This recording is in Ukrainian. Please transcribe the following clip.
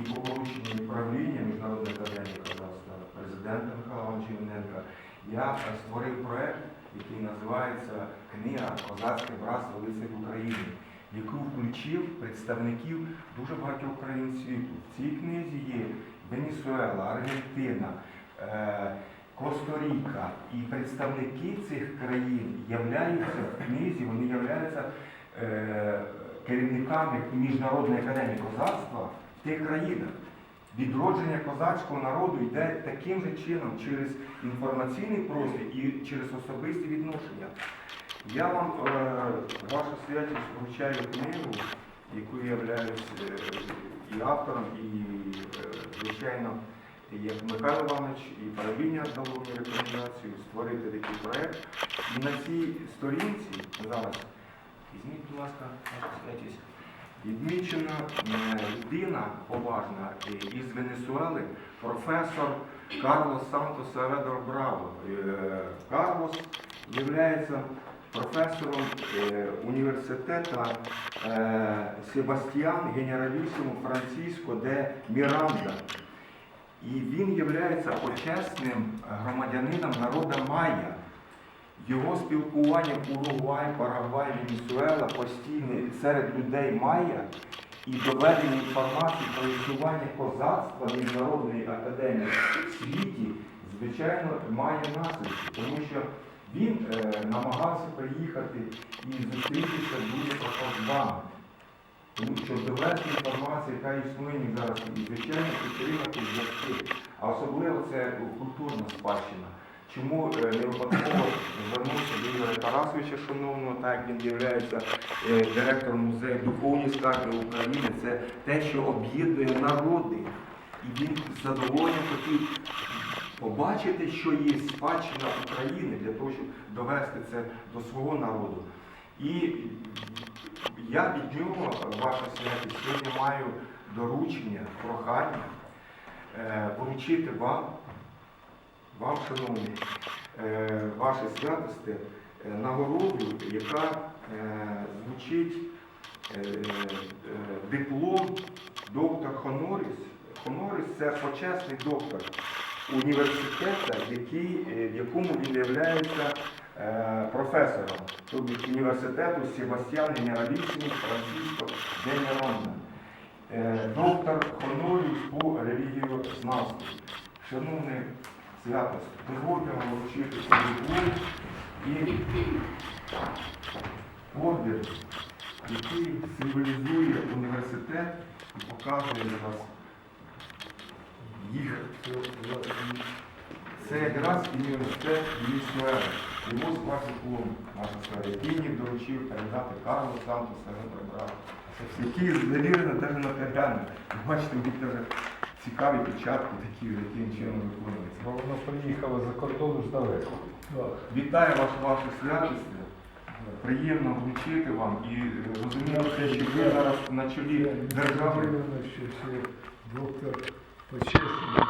і по порученню управління Міжнародної академії казахства, президента Михайла Івановича я створив проект, який називається Книга Козацьке братство лицарів України, яку включив представників дуже багатьох країн світу. В цій книзі є Венесуела, Аргентина. е, Коста-Ріка і представники цих країн являються в книзі, вони являються е, керівниками Міжнародної академії козацтва тих країнах. Відродження козацького народу йде таким же чином через інформаційний простір і через особисті відношення. Я вам, е, ваша святість, вручаю книгу, яку я являюсь е, і автором, і, е, звичайно, як Михайло Іванович і правління дало мені рекомендацію створити такий проект. І на цій сторінці зараз, візьміть, будь ласка, ваша святість, відмічена е, людина поважна із Венесуели, професор Карлос Сантос Саведор Браво. Е, Карлос є професором е, університету Себастьян Генералісімо Франциско де Міранда. І він є почесним громадянином народа Майя. Його спілкування Уругвай, Парагвай, Венесуела постійне серед людей Майя і доведення інформації про існування козацтва Міжнародної академії в світі, звичайно, має наслідки, тому що він е, намагався приїхати і зустрітися дуже вами. Тому що довести інформацію, яка існує зараз, і звичайно підтримати зв'язки, а особливо це культурна спадщина. Чому е, не випадково звернувся до Ігоря Тарасовича Шановного, так він є директором музею духовні скарби України, це те, що об'єднує народи. І він з задоволенням хотів побачити, що є спадщина України для того, щоб довести це до свого народу. І я від нього, ваша святість, сьогодні маю доручення, прохання е, вручити вам, вам, шановні, е, ваше святосте, е, нагороду, яка е, звучить диплом доктор Хоноріс. Хоноріс це почесний доктор університету, який, в якому він є професором тобто університету Себастьян Генералісімі Франциско де Міронда. Е, доктор Хоноріус по релігієзнавству. Шановний дозвольте вам вручити диплом і ордер, який символізує університет і показує вас їх. Це якраз університет Венесуели. Його з клон, наша сфера, який доручив передати Карлу Сантоса який завірений навіть нотаріально. Бачите, дуже цікаві печатки такі, яким чином виконуються. Бо воно приїхало за кордону ж далеко. Вітаю вас, ваше святості. Приємно вручити вам і розуміти, що ви зараз на чолі держави. Доктор почесний.